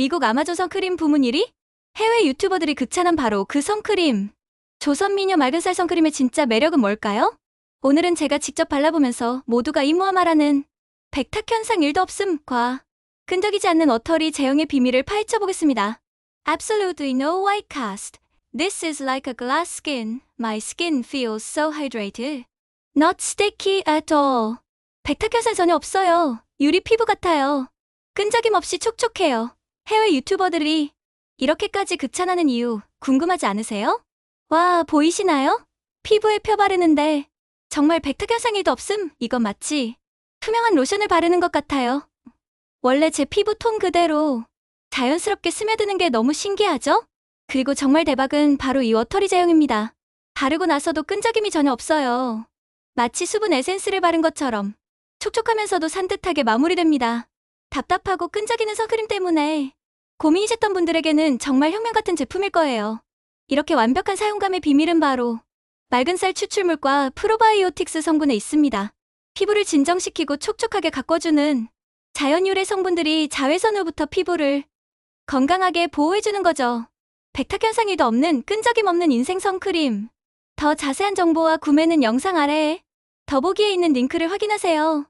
미국 아마존 선크림 부문 1위? 해외 유튜버들이 극찬한 바로 그 선크림. 조선미녀 맑은살 선크림의 진짜 매력은 뭘까요? 오늘은 제가 직접 발라보면서 모두가 이모하마라는 백탁 현상 1도 없음과 끈적이지 않는 어터리 제형의 비밀을 파헤쳐보겠습니다. Absolutely no white cast. This is like a glass skin. My skin feels so hydrated. Not sticky at all. 백탁 현상 전혀 없어요. 유리 피부 같아요. 끈적임 없이 촉촉해요. 해외 유튜버들이 이렇게까지 극찬하는 이유 궁금하지 않으세요? 와, 보이시나요? 피부에 펴 바르는데 정말 백탁 현상이도 없음. 이건 마치 투명한 로션을 바르는 것 같아요. 원래 제 피부 톤 그대로 자연스럽게 스며드는 게 너무 신기하죠? 그리고 정말 대박은 바로 이 워터리 제형입니다. 바르고 나서도 끈적임이 전혀 없어요. 마치 수분 에센스를 바른 것처럼 촉촉하면서도 산뜻하게 마무리됩니다. 답답하고 끈적이는 선크림 때문에 고민이셨던 분들에게는 정말 혁명 같은 제품일 거예요. 이렇게 완벽한 사용감의 비밀은 바로 맑은 쌀 추출물과 프로바이오틱스 성분에 있습니다. 피부를 진정시키고 촉촉하게 가꿔주는 자연 유래 성분들이 자외선으로부터 피부를 건강하게 보호해주는 거죠. 백탁 현상이도 없는 끈적임 없는 인생 선크림. 더 자세한 정보와 구매는 영상 아래에 더보기에 있는 링크를 확인하세요.